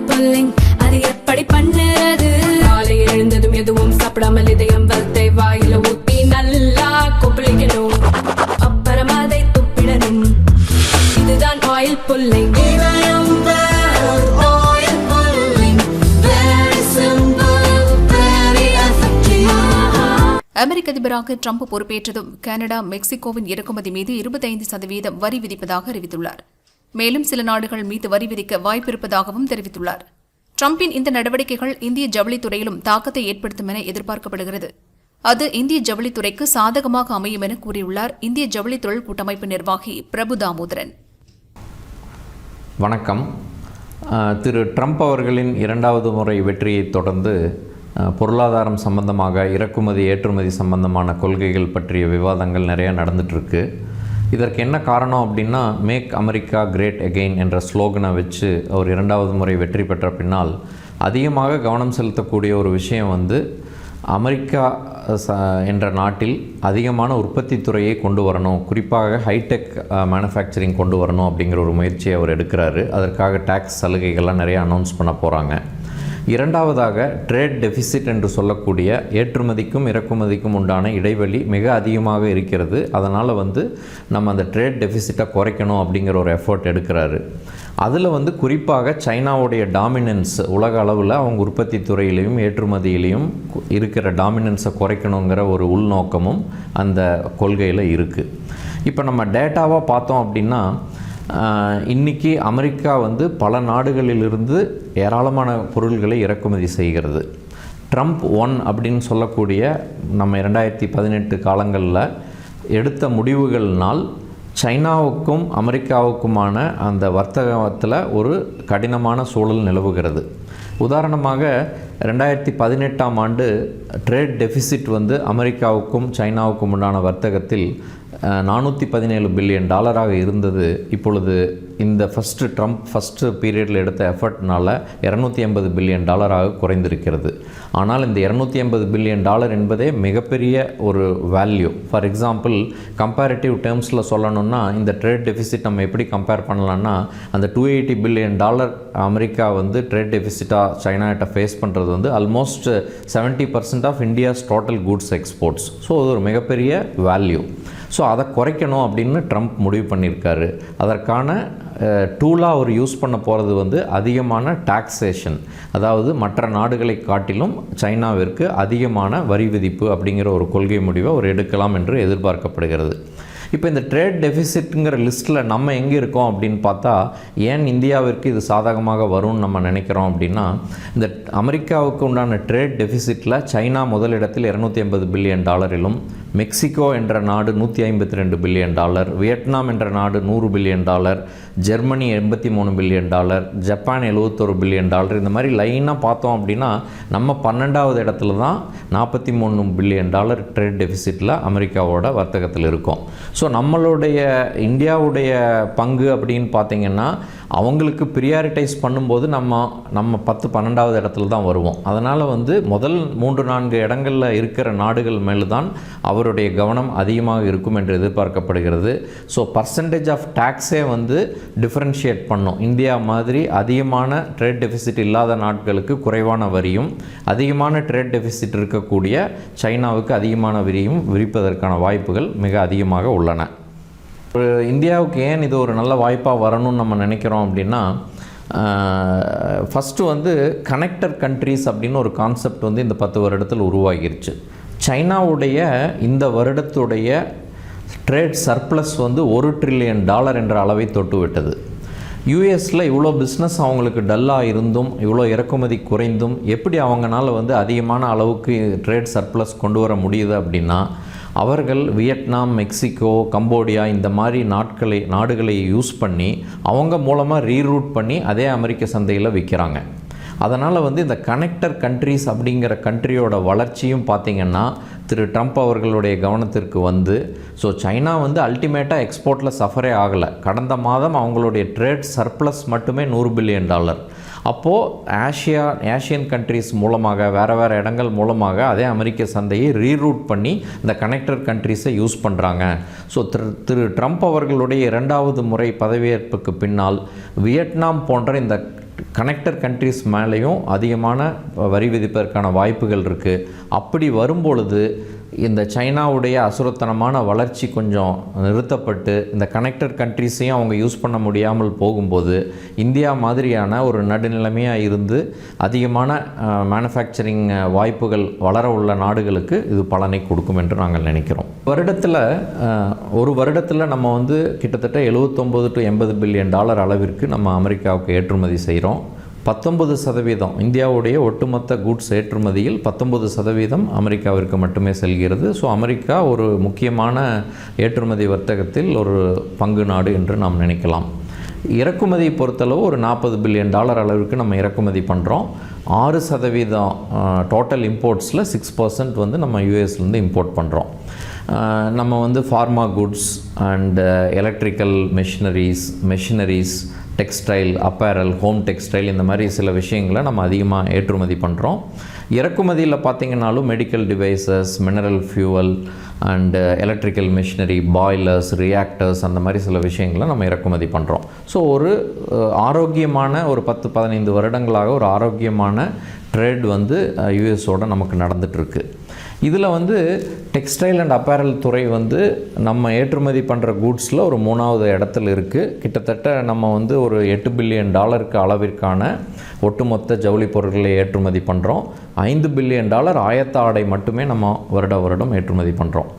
Oil pulling அது எப்படி பண்ணுறது? காலை எழுந்ததும் எதுவும் சாப்பிடாமல் இதயம் வளத்தை வாயில ஊத்தி நல்லா கொப்பளிக்கணும். அப்புறம் அதை துப்பிடணும். இதுதான் ஆயில் புல்லிங் அமெரிக்க அதிபராக ட்ரம்ப் பொறுப்பேற்றதும் கனடா மெக்சிகோவின் இறக்குமதி மீது இருபத்தைந்து சதவீதம் வரி விதிப்பதாக அறிவித்துள்ளார். மேலும் சில நாடுகள் மீது வரி விதிக்க வாய்ப்பிருப்பதாகவும் தெரிவித்துள்ளார். ட்ரம்பின் இந்த நடவடிக்கைகள் இந்திய ஜவுளித்துறையிலும் தாக்கத்தை ஏற்படுத்தும் என எதிர்பார்க்கப்படுகிறது. அது இந்திய ஜவுளித்துறைக்கு சாதகமாக அமையும் என கூறியுள்ளார் இந்திய ஜவுளி தொழில் கூட்டமைப்பு நிர்வாகி பிரபு தாமோதரன். வணக்கம். திரு ட்ரம்ப் அவர்களின் இரண்டாவது முறை வெற்றியைத் தொடர்ந்து பொருளாதாரம் சம்பந்தமாக இறக்குமதி ஏற்றுமதி சம்பந்தமான கொள்கைகள் பற்றிய விவாதங்கள் நிறைய நடந்துகிட்ருக்கு இதற்கு என்ன காரணம் அப்படின்னா மேக் அமெரிக்கா கிரேட் எகெயின் என்ற ஸ்லோகனை வச்சு அவர் இரண்டாவது முறை வெற்றி பெற்ற பின்னால் அதிகமாக கவனம் செலுத்தக்கூடிய ஒரு விஷயம் வந்து அமெரிக்கா ச என்ற நாட்டில் அதிகமான உற்பத்தி துறையை கொண்டு வரணும். குறிப்பாக ஹைடெக் மேனுஃபேக்சரிங் கொண்டு வரணும் அப்படிங்கிற ஒரு முயற்சியை அவர் எடுக்கிறாரு. அதற்காக டேக்ஸ் சலுகைகள்லாம் நிறைய அனௌன்ஸ் பண்ண போகிறாங்க இரண்டாவதாக ட்ரேட் டெபிசிட் என்று சொல்லக்கூடிய ஏற்றுமதிக்கும் இறக்குமதிக்கும் உண்டான இடைவெளி மிக அதிகமாக இருக்கிறது. அதனால் வந்து நம்ம அந்த ட்ரேட் டெபிசிட்டை குறைக்கணும் அப்படிங்கிற ஒரு எஃபர்ட் எடுக்கிறாரு. அதில் வந்து குறிப்பாக சைனாவுடைய டாமினன்ஸ் உலக அளவில் அவங்க உற்பத்தி துறையிலையும் ஏற்றுமதியிலையும் கு- இருக்கிற டாமினன்ஸை குறைக்கணுங்கிற ஒரு உள்நோக்கமும் அந்த கொள்கையில் இருக்குது இப்போ நம்ம டேட்டாவாக பார்த்தோம் அப்படின்னா இன்றைக்கி இன்னைக்கு அமெரிக்கா வந்து பல நாடுகளிலிருந்து ஏராளமான பொருள்களை இறக்குமதி செய்கிறது. ட்ரம்ப் ஒன் அப்படின்னு சொல்லக்கூடிய நம்ம இரண்டாயிரத்தி பதினெட்டு காலங்களில் எடுத்த முடிவுகள்னால் சைனாவுக்கும் அமெரிக்காவுக்குமான அந்த வர்த்தகத்தில் ஒரு கடினமான சூழல் நிலவுகிறது. உதாரணமாக ரெண்டாயிரத்தி பதினெட்டாம் ஆண்டு ட்ரேட் டெஃபிசிட் வந்து அமெரிக்காவுக்கும் சைனாவுக்கும் உண்டான வர்த்தகத்தில் நானூற்றி பதினேழு பில்லியன் டாலராக இருந்தது. இப்பொழுது இந்த ஃபஸ்ட்டு ட்ரம்ப் ஃபஸ்ட்டு பீரியடில் எடுத்த எஃபர்ட்னால் இரநூத்தி ஐம்பது பில்லியன் டாலராக குறைந்திருக்கிறது. ஆனால் இந்த இரநூத்தி ஐம்பது பில்லியன் டாலர் என்பதே மிகப்பெரிய ஒரு வேல்யூ ஃபார் எக்ஸாம்பிள் கம்பேரிட்டிவ் டேர்ம்ஸில் சொல்லணும்னா இந்த ட்ரேட் டெபிசிட் நம்ம எப்படி கம்பேர் பண்ணலாம்னா அந்த two eighty billion dollar America வந்து ட்ரேட் டெபிசிட்டாக சைனாட்ட ஃபேஸ் பண்ணுறது வந்து almost seventy percent of India's total goods exports so அது ஒரு மிகப்பெரிய வேல்யூ ஸோ அதை குறைக்கணும் அப்படின்னு ட்ரம்ப் முடிவு பண்ணியிருக்காரு. அதற்கான டூலாக அவர் யூஸ் பண்ண போகிறது வந்து அதிகமான டாக்ஸேஷன் அதாவது மற்ற நாடுகளை காட்டிலும் சைனாவிற்கு அதிகமான வரி விதிப்பு அப்படிங்கிற ஒரு கொள்கை முடிவை அவர் எடுக்கலாம் என்று எதிர்பார்க்கப்படுகிறது. இப்போ இந்த ட்ரேட் டெபிசிட்டுங்கிற லிஸ்ட்டில் நம்ம எங்கே இருக்கோம் அப்படின்னு பார்த்தா ஏன் இந்தியாவிற்கு இது சாதகமாக வரும்னு நம்ம நினைக்கிறோம் அப்படின்னா இந்த அமெரிக்காவுக்கு உண்டான ட்ரேட் டெபிசிட்டில் சைனா முதலிடத்தில் இரநூத்தி ஐம்பது பில்லியன் டாலரிலும் மெக்சிகோ என்ற நாடு நூற்றி ஐம்பத்தி ரெண்டு பில்லியன் டாலர் வியட்நாம் என்ற நாடு நூறு பில்லியன் டாலர் ஜெர்மனி எண்பத்தி மூணு பில்லியன் டாலர் ஜப்பான் எழுபத்தொரு பில்லியன் டாலர் இந்த மாதிரி லைனாக பார்த்தோம் அப்படின்னா நம்ம பன்னெண்டாவது இடத்துல தான் நாற்பத்தி மூணு பில்லியன் டாலர் ட்ரேட் டெபிசிட்டில் அமெரிக்காவோட வர்த்தகத்தில் இருக்கும். ஸோ நம்மளுடைய இந்தியாவுடைய பங்கு அப்படின்னு பார்த்தீங்கன்னா அவங்களுக்கு ப்ரியாரிட்டைஸ் பண்ணும்போது நம்ம நம்ம பத்து பன்னெண்டாவது இடத்துல தான் வருவோம். அதனால் வந்து முதல் மூன்று நான்கு இடங்களில் இருக்கிற நாடுகள் மேலே தான் அவருடைய கவனம் அதிகமாக இருக்கும் என்று எதிர்பார்க்கப்படுகிறது. ஸோ பர்சன்டேஜ் ஆஃப் டேக்ஸே வந்து டிஃப்ரென்ஷியேட் பண்ணும். இந்தியா மாதிரி அதிகமான ட்ரேட் டெபிசிட் இல்லாத நாட்களுக்கு குறைவான வரியும் அதிகமான ட்ரேட் டெபிசிட் இருக்கக்கூடிய சைனாவுக்கு அதிகமான வரியும் விரிப்பதற்கான வாய்ப்புகள் மிக அதிகமாக உள்ளன இந்தியாவுக்கு ஏன் இது ஒரு நல்ல வாய்ப்பாக வரணும்னு நம்ம நினைக்கிறோம் அப்படின்னா ஃபஸ்ட்டு வந்து கனெக்டர் கண்ட்ரீஸ் அப்படின்னு ஒரு கான்செப்ட் வந்து இந்த பத்து வருடத்தில் உருவாகிருச்சு. சைனாவுடைய இந்த வருடத்துடைய ட்ரேட் சர்ப்ளஸ் வந்து ஒரு ட்ரில்லியன் டாலர் என்ற அளவை தொட்டு விட்டது யூஎஸில் இவ்வளோ பிஸ்னஸ் அவங்களுக்கு டல்லாக இருந்தும் இவ்வளோ இறக்குமதி குறைந்தும் எப்படி அவங்களால வந்து அதிகமான அளவுக்கு ட்ரேட் சர்ப்ளஸ் கொண்டு வர முடியுது அப்படின்னா அவர்கள் வியட்நாம் மெக்சிகோ கம்போடியா இந்த மாதிரி நாட்களை நாடுகளை யூஸ் பண்ணி அவங்க மூலமாக ரீரூட் பண்ணி அதே அமெரிக்க சந்தையில் விற்கிறாங்க அதனால் வந்து இந்த கனெக்டர் கண்ட்ரீஸ் அப்படிங்கிற கண்ட்ரியோட வளர்ச்சியும் பார்த்திங்கன்னா திரு ட்ரம்ப் அவர்களுடைய கவனத்திற்கு வந்து ஸோ சைனா வந்து அல்டிமேட்டாக எக்ஸ்போர்ட்டில் சஃபரே ஆகலை. கடந்த மாதம் அவங்களுடைய ட்ரேட் சர்ப்ளஸ் மட்டுமே நூறு பில்லியன் டாலர் அப்போது ஆசியா ஏஷியன் கண்ட்ரீஸ் மூலமாக வேறு வேறு இடங்கள் மூலமாக அதே அமெரிக்க சந்தையை ரீரூட் பண்ணி இந்த கனெக்டர் கண்ட்ரீஸை யூஸ் பண்ணுறாங்க ஸோ திரு திரு ட்ரம்ப் அவர்களுடைய இரண்டாவது முறை பதவியேற்புக்கு பின்னால் வியட்நாம் போன்ற இந்த கனெக்டர் கண்ட்ரிஸ் மேலேயும் அதிகமான வரி விதிப்பதற்கான வாய்ப்புகள் இருக்குது அப்படி வரும்பொழுது இந்த சைனாவுடைய அசுரத்தனமான வளர்ச்சி கொஞ்சம் நிறுத்தப்பட்டு இந்த கனெக்டர் கண்ட்ரிஸையும் அவங்க யூஸ் பண்ண முடியாமல் போகும்போது இந்தியா மாதிரியான ஒரு நடுநிலைமையாக இருந்து அதிகமான மேனுஃபேக்சரிங் வாய்ப்புகள் வளர உள்ள நாடுகளுக்கு இது பலனை கொடுக்கும் என்று நாங்கள் நினைக்கிறோம். வருடத்தில் ஒரு வருடத்தில் நம்ம வந்து கிட்டத்தட்ட எழுபத்தொம்போது டு எண்பது பில்லியன் டாலர் அளவிற்கு நம்ம அமெரிக்காவுக்கு ஏற்றுமதி செய்கிறோம் பத்தொன்பது சதவீதம் இந்தியாவுடைய ஒட்டுமொத்த கூட்ஸ் ஏற்றுமதியில் பத்தொன்பது சதவீதம் அமெரிக்காவிற்கு மட்டுமே செல்கிறது. ஸோ அமெரிக்கா ஒரு முக்கியமான ஏற்றுமதி வர்த்தகத்தில் ஒரு பங்கு நாடு என்று நாம் நினைக்கலாம். இறக்குமதி பொறுத்தளவு ஒரு நாற்பது பில்லியன் டாலர் அளவிற்கு நம்ம இறக்குமதி பண்ணுறோம் ஆறு சதவீதம் டோட்டல் இம்போர்ட்ஸில் சிக்ஸ் பர்சன்ட் வந்து நம்ம யூஎஸ்லேருந்து இம்போர்ட் பண்ணுறோம் நம்ம வந்து pharma goods and electrical machineries machineries textile apparel home textile இந்த மாதிரி சில விஷயங்களை நம்ம அதிகமாக ஏற்றுமதி பண்ணுறோம் இறக்குமதியில் பார்த்திங்கனாலும் medical devices mineral fuel and electrical machinery boilers reactors அந்த மாதிரி சில விஷயங்களை நம்ம இறக்குமதி பண்ணுறோம் ஸோ ஒரு uh, ஆரோக்கியமான ஒரு பத்து பதினைந்து வருடங்களாக ஒரு ஆரோக்கியமான ட்ரேட் வந்து uh, யூஎஸோட நமக்கு நடந்துகிட்ருக்கு இதில் வந்து டெக்ஸ்டைல் அண்ட் அப்பேரல் துறை வந்து நம்ம ஏற்றுமதி பண்ணுற கூட்ஸில் ஒரு மூணாவது இடத்துல இருக்குது கிட்டத்தட்ட நம்ம வந்து ஒரு எட்டு பில்லியன் டாலருக்கு அளவிற்கான ஒட்டுமொத்த ஜவுளி பொருட்களை ஏற்றுமதி பண்ணுறோம் ஐந்து பில்லியன் டாலர் ஆயத்த ஆடை மட்டுமே நம்ம வருட வருடம் ஏற்றுமதி பண்ணுறோம்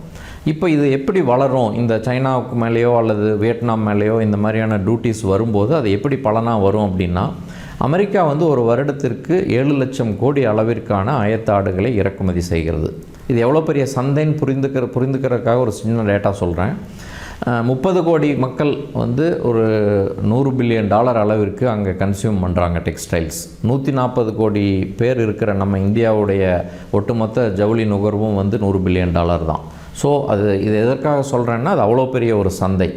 இப்போ இது எப்படி வளரும்? இந்த சைனாவுக்கு மேலேயோ அல்லது வியட்நாம் மேலேயோ இந்த மாதிரியான டியூட்டிஸ் வரும்போது அது எப்படி பலனாக வரும் அப்படின்னா அமெரிக்கா வந்து ஒரு வருடத்திற்கு ஏழு லட்சம் கோடி அளவிற்கான ஆயத்தாடுகளை இறக்குமதி செய்கிறது. இது எவ்வளோ பெரிய சந்தைன்னு புரிந்துக்கிற புரிந்துக்கிறதுக்காக ஒரு சின்ன டேட்டா சொல்கிறேன் முப்பது கோடி மக்கள் வந்து ஒரு நூறு பில்லியன் டாலர் அளவிற்கு அங்கே கன்சியூம் பண்ணுறாங்க டெக்ஸ்டைல்ஸ் நூற்றி நாற்பது கோடி பேர் இருக்கிற நம்ம இந்தியாவுடைய ஒட்டுமொத்த ஜவுளி நுகர்வும் வந்து நூறு பில்லியன் டாலர் தான். ஸோ அது இது எதற்காக சொல்கிறேன்னா அது அவ்வளோ பெரிய ஒரு சந்தை.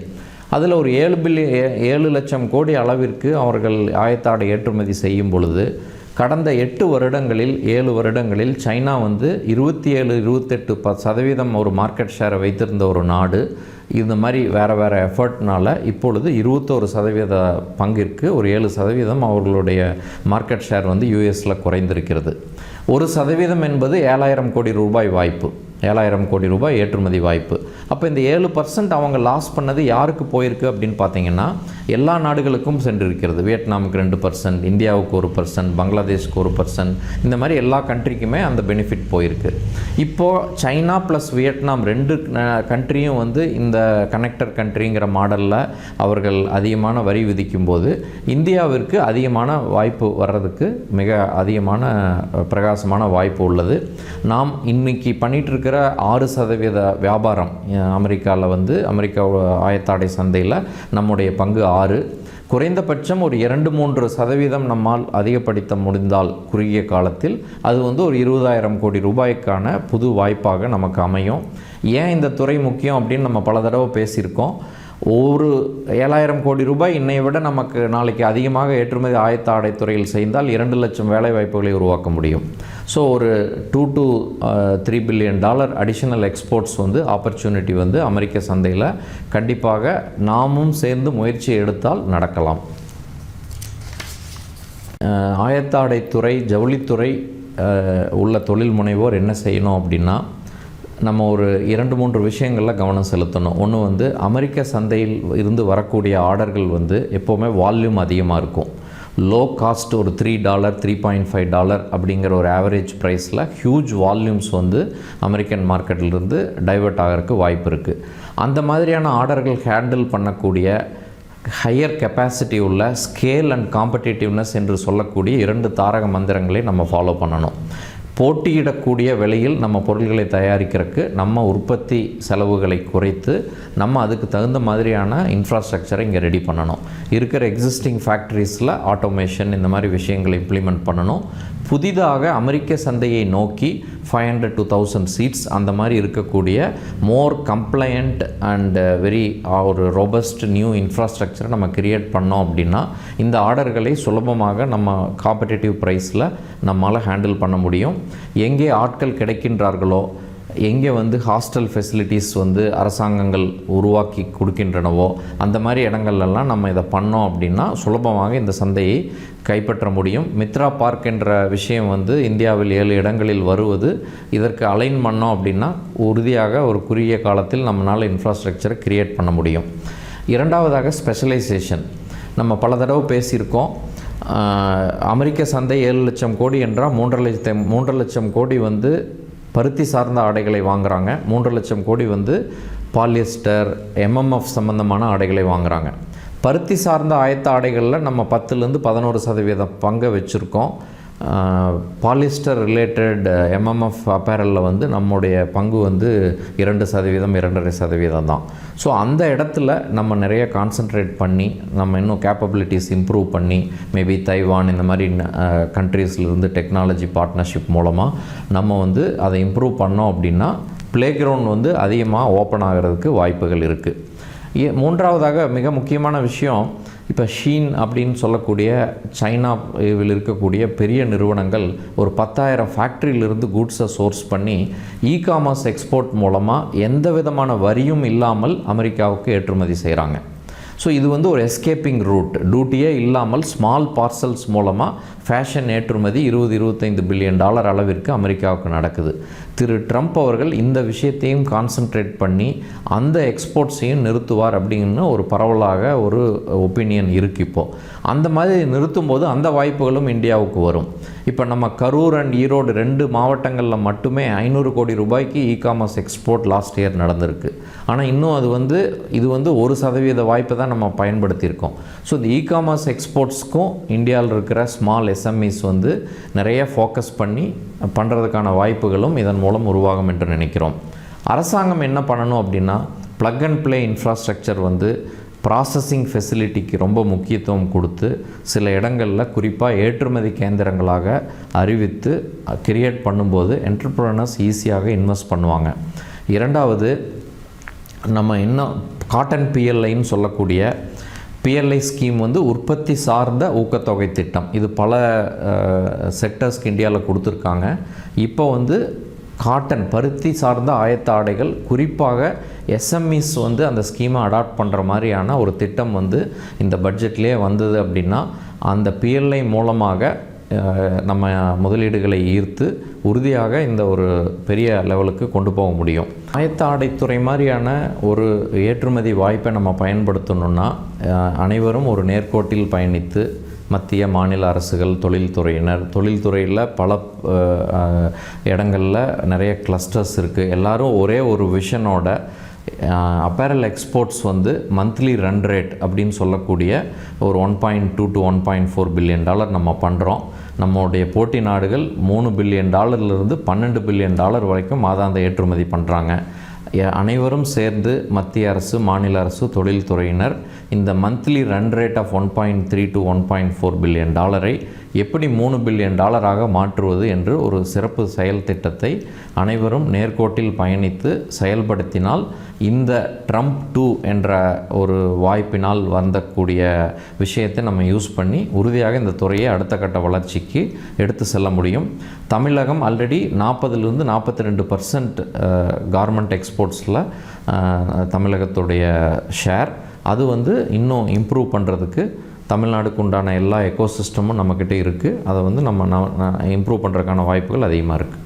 அதில் ஒரு ஏழு பில்லியன் ஏழு லட்சம் கோடி அளவிற்கு அவர்கள் ஆயத்தாடை ஏற்றுமதி செய்யும் பொழுது கடந்த எட்டு வருடங்களில் ஏழு வருடங்களில் சைனா வந்து இருபத்தி ஏழு இருபத்தெட்டு ப சதவீதம் ஒரு மார்க்கெட் ஷேரை வைத்திருந்த ஒரு நாடு. இந்த மாதிரி வேறு வேறு எஃபர்ட்னால் இப்பொழுது இருபத்தோரு சதவீத பங்கிற்கு ஒரு ஏழு சதவீதம் அவர்களுடைய மார்க்கெட் ஷேர் வந்து யூஎஸில் குறைந்திருக்கிறது. ஒரு சதவீதம் என்பது ஏழாயிரம் கோடி ரூபாய் வாய்ப்பு. ஏழாயிரம் கோடி ரூபாய் ஏற்றுமதி வாய்ப்பு. அப்போ இந்த ஏழு பர்சன்ட் அவங்க லாஸ் பண்ணது யாருக்கு போயிருக்கு அப்படின்னு பார்த்தீங்கன்னா எல்லா நாடுகளுக்கும் சென்றிருக்கிறது. வியட்நாமுக்கு ரெண்டு பர்சன்ட் இந்தியாவுக்கு ஒரு பர்சன்ட் பங்களாதேஷ்க்கு ஒரு பர்சன்ட் இந்த மாதிரி எல்லா கண்ட்ரிக்குமே அந்த பெனிஃபிட் போயிருக்கு. இப்போது சைனா ப்ளஸ் வியட்நாம் ரெண்டு கண்ட்ரியும் வந்து இந்த கனெக்டர் கண்ட்ரிங்கிற மாடலில் அவர்கள் அதிகமான வரி விதிக்கும் போது இந்தியாவிற்கு அதிகமான வாய்ப்பு வர்றதுக்கு மிக அதிகமான பிரகாசமான வாய்ப்பு உள்ளது. நாம் இன்னைக்கு பண்ணிட்டு இருக்கிற ஆறு சதவீத வியாபாரம் அமெரிக்காவில் வந்து அமெரிக்கா ஆயத்தாடை சந்தையில் நம்முடைய பங்கு ஆறு. குறைந்தபட்சம் ஒரு இரண்டு மூன்று சதவீதம் நம்மால் அதிகப்படுத்த முடிந்தால் குறுகிய காலத்தில் அது வந்து ஒரு இருபதாயிரம் கோடி ரூபாய்க்கான புது வாய்ப்பாக நமக்கு அமையும். ஏன் இந்த துறை முக்கியம் அப்படின்னு நம்ம பல தடவை பேசியிருக்கோம். ஒரு ஏழாயிரம் கோடி ரூபாய் இன்னை விட நமக்கு நாளைக்கு அதிகமாக ஏற்றுமதி ஆயத்த ஆடைத்துறையில் செய்தால் இரண்டு லட்சம் வேலை வாய்ப்புகளை உருவாக்க முடியும். ஸோ ஒரு two to three billion dollar additional exports வந்து ஆப்பர்ச்சுனிட்டி வந்து அமெரிக்க சந்தையில் கண்டிப்பாக நாமும் சேர்ந்து முயற்சி எடுத்தால் நடக்கலாம். ஆயத்தாடைத்துறை ஜவுளித்துறை உள்ள தொழில் முனைவோர் என்ன செய்யணும் அப்படின்னா நம்ம ஒரு இரண்டு மூன்று விஷயங்களில் கவனம் செலுத்தணும். ஒன்று வந்து அமெரிக்க சந்தையில் இருந்து வரக்கூடிய ஆர்டர்கள் வந்து எப்போவுமே வால்யூம் அதிகமாக இருக்கும். லோ காஸ்ட் ஒரு three dollar three point five dollar அப்படிங்கிற ஒரு ஆவரேஜ் ப்ரைஸில் ஹியூஜ் வால்யூம்ஸ் வந்து அமெரிக்கன் மார்க்கெட்டிலிருந்து டைவர்ட் ஆகிறதுக்கு வாய்ப்பு இருக்குது அந்த மாதிரியான ஆர்டர்கள் ஹேண்டில் பண்ணக்கூடிய ஹையர் கெப்பாசிட்டி உள்ள ஸ்கேல் அண்ட் காம்படேட்டிவ்னஸ் என்று சொல்லக்கூடிய இரண்டு தாரக மந்திரங்களை நம்ம ஃபாலோ பண்ணணும். போட்டியிடக்கூடிய விலையில் நம்ம பொருள்களை தயாரிக்கிறதுக்கு நம்ம உற்பத்தி செலவுகளை குறைத்து நம்ம அதுக்கு தகுந்த மாதிரியான இன்ஃப்ராஸ்ட்ரக்சரை இங்கே ரெடி பண்ணணும். இருக்கிற எக்ஸிஸ்டிங் ஃபேக்ட்ரிஸில் ஆட்டோமேஷன் இந்த மாதிரி விஷயங்களை இம்ப்ளிமெண்ட் பண்ணணும். புதிதாக அமெரிக்க சந்தையை நோக்கி five hundred two thousand seats அந்த மாதிரி இருக்கக்கூடிய மோர் கம்ப்ளையண்ட் அண்ட் வெரி ஒரு ரொபஸ்ட் நியூ இன்ஃப்ராஸ்ட்ரக்சரை நம்ம கிரியேட் பண்ணோம் அப்படின்னா இந்த ஆர்டர்களை சுலபமாக நம்ம காம்படேட்டிவ் ப்ரைஸில் நம்மளால் ஹேண்டில் பண்ண முடியும். எங்கே ஆட்கள் கிடைக்கின்றார்களோ எங்கே வந்து ஹாஸ்டல் ஃபெசிலிட்டிஸ் வந்து அரசாங்கங்கள் உருவாக்கி கொடுக்கின்றனவோ அந்த மாதிரி இடங்கள்லாம் நம்ம இதை பண்ணோம் அப்படின்னா சுலபமாக இந்த சந்தையை கைப்பற்ற முடியும். மித்ரா பார்க் என்ற விஷயம் வந்து இந்தியாவில் ஏழு இடங்களில் வருவது இதற்கு அலைன் பண்ணோம் அப்படின்னா உறுதியாக ஒரு குறுகிய காலத்தில் நம்மளால் இன்ஃப்ராஸ்ட்ரக்சரை கிரியேட் பண்ண முடியும். இரண்டாவதாக ஸ்பெஷலைசேஷன் நம்ம பல தடவை பேசியிருக்கோம். அமெரிக்க சந்தை ஏழு லட்சம் கோடி என்றால் மூன்றரை லட்சம் மூன்றரை லட்சம் கோடி வந்து பருத்தி சார்ந்த ஆடைகளை வாங்குறாங்க. மூன்று லட்சம் கோடி வந்து பாலியஸ்டர் எம்எம்எஃப் சம்பந்தமான ஆடைகளை வாங்குகிறாங்க பருத்தி சார்ந்த ஆயத்த ஆடைகளில் நம்ம பத்துலேருந்து பதினோரு சதவீதம் பங்கை வச்சுருக்கோம். பாலிஸ்டர் ரிலேட்டட் எம்எம்எஃப் அப்பேரலில் வந்து நம்முடைய பங்கு வந்து இரண்டு சதவீதம் இரண்டரை சதவீதம் தான். ஸோ அந்த இடத்துல நம்ம நிறைய கான்சென்ட்ரேட் பண்ணி நம்ம இன்னும் கேப்பபிலிட்டிஸ் இம்ப்ரூவ் பண்ணி மேபி தைவான் இந்த மாதிரி கண்ட்ரீஸ்லேருந்து டெக்னாலஜி பார்ட்னர்ஷிப் மூலமாக நம்ம வந்து அதை இம்ப்ரூவ் பண்ணோம் அப்படின்னா ப்ளே கிரவுண்ட் வந்து அதிகமாக ஓப்பன் ஆகிறதுக்கு வாய்ப்புகள் இருக்குது மூன்றாவதாக மிக முக்கியமான விஷயம் இப்போ ஷீன் அப்படின்னு சொல்லக்கூடிய சைனாவில் இருக்கக்கூடிய பெரிய நிறுவனங்கள் ஒரு பத்தாயிரம் ஃபேக்ட்ரியிலிருந்து கூட்ஸை சோர்ஸ் பண்ணி இ காமர்ஸ் எக்ஸ்போர்ட் மூலமாக எந்த விதமான வரியும் இல்லாமல் அமெரிக்காவுக்கு ஏற்றுமதி செய்கிறாங்க ஸோ இது வந்து ஒரு எஸ்கேப்பிங் ரூட் டியூட்டியே இல்லாமல் ஸ்மால் பார்சல்ஸ் மூலமாக ஃபேஷன் ஏற்றுமதி இருபது இருபத்தைந்து பில்லியன் டாலர் அளவிற்கு அமெரிக்காவுக்கு நடக்குது. திரு ட்ரம்ப் அவர்கள் இந்த விஷயத்தையும் கான்சென்ட்ரேட் பண்ணி அந்த எக்ஸ்போர்ட்ஸையும் நிறுத்துவார் அப்படின்னு ஒரு பரவலாக ஒரு ஒப்பீனியன் இருக்குது இப்போது அந்த மாதிரி நிறுத்தும் போது அந்த வாய்ப்புகளும் இந்தியாவுக்கு வரும். இப்போ நம்ம கரூர் அண்ட் ஈரோடு ரெண்டு மாவட்டங்களில் மட்டுமே ஐநூறு கோடி ரூபாய்க்கு e commerce export last year நடந்திருக்கு. ஆனால் இன்னும் அது வந்து இது வந்து ஒரு சதவீத வாய்ப்பை தான் நம்ம பயன்படுத்தியிருக்கோம். ஸோ இந்த இ காமர்ஸ் எக்ஸ்போர்ட்ஸ்க்கும் இந்தியாவில் இருக்கிற ஸ்மால் எஸ்எம்இஸ் வந்து நிறைய ஃபோக்கஸ் பண்ணி பண்ணுறதுக்கான வாய்ப்புகளும் இதன் மூலம் உருவாகும் என்று நினைக்கிறோம். அரசாங்கம் என்ன பண்ணணும் அப்படின்னா ப்ளக் அண்ட் ப்ளே இன்ஃப்ராஸ்ட்ரக்சர் வந்து ப்ராசஸிங் ஃபெசிலிட்டிக்கு ரொம்ப முக்கியத்துவம் கொடுத்து சில இடங்களில் குறிப்பாக ஏற்றுமதி கேந்திரங்களாக அறிவித்து கிரியேட் பண்ணும்போது என்டர்பிரனர்ஸ் ஈஸியாக இன்வெஸ்ட் பண்ணுவாங்க. இரண்டாவது நம்ம இன்னும் காட்டன் பிஎல்ஐன்னு சொல்லக்கூடிய பிஎல்ஐ ஸ்கீம் வந்து உற்பத்தி சார்ந்த ஊக்கத்தொகை திட்டம். இது பல செக்டர்ஸ்க்கு இந்தியாவில் கொடுத்துருக்காங்க. இப்போ வந்து காட்டன் பருத்தி சார்ந்த ஆயத்த ஆடைகள் குறிப்பாக எஸ்எம்இஸ் வந்து அந்த ஸ்கீமை அடாப்ட் பண்ணுற மாதிரியான ஒரு திட்டம் வந்து இந்த பட்ஜெட்லேயே வந்தது அப்படின்னா அந்த பிஎல்ஐ மூலமாக நம்ம முதலீடுகளை ஈர்த்து உறுதியாக இந்த ஒரு பெரிய லெவலுக்கு கொண்டு போக முடியும். ஆயத்த ஆடைத்துறை மாதிரியான ஒரு ஏற்றுமதி வாய்ப்பை நம்ம பயன்படுத்தணும்னா அனைவரும் ஒரு நேர்கோட்டில் பயணித்து மத்திய மாநில அரசுகள் தொழில்துறையினர். தொழில்துறையில் பல இடங்களில் நிறைய கிளஸ்டர்ஸ் இருக்குது எல்லாரும் ஒரே ஒரு விஷனோட அப்பேரல் எக்ஸ்போர்ட்ஸ் வந்து மந்த்லி ரன் ரேட் அப்படின்னு சொல்லக்கூடிய ஒரு one point two to one point four billion dollar நம்ம பண்ணுறோம் நம்மளுடைய போட்டி நாடுகள் மூணு பில்லியன் டாலர்லேருந்து பன்னெண்டு பில்லியன் டாலர் வரைக்கும் மாதாந்த ஏற்றுமதி பண்ணுறாங்க அனைவரும் சேர்ந்து மத்திய அரசு மாநில அரசு தொழில்துறையினர் இந்த monthly run rate of one point three to one point four billion டாலரை எப்படி மூணு பில்லியன் டாலராக மாற்றுவது என்று ஒரு சிறப்பு செயல் திட்டத்தை அனைவரும் நேர்கோட்டில் பயணித்து செயல்படுத்தினால் இந்த ட்ரம்ப் டூ என்ற ஒரு வாய்ப்பினால் வந்தக்கூடிய விஷயத்தை நம்ம யூஸ் பண்ணி உறுதியாக இந்த துறையை அடுத்த கட்ட வளர்ச்சிக்கு எடுத்து செல்ல முடியும். தமிழகம் ஆல்ரெடி நாற்பதுலேருந்து நாற்பத்தி ரெண்டு பர்சன்ட் கார்மெண்ட் எக்ஸ்போர்ட்ஸில் தமிழகத்துடைய ஷேர் அது வந்து இன்னும் இம்ப்ரூவ் பண்ணுறதுக்கு தமிழ்நாடுக்கு உண்டான எல்லா எக்கோசிஸ்டமும் நம்மக்கிட்ட இருக்குது அதை வந்து நம்ம இம்ப்ரூவ் பண்ணுறதுக்கான வாய்ப்புகள் அதிகமாக இருக்குது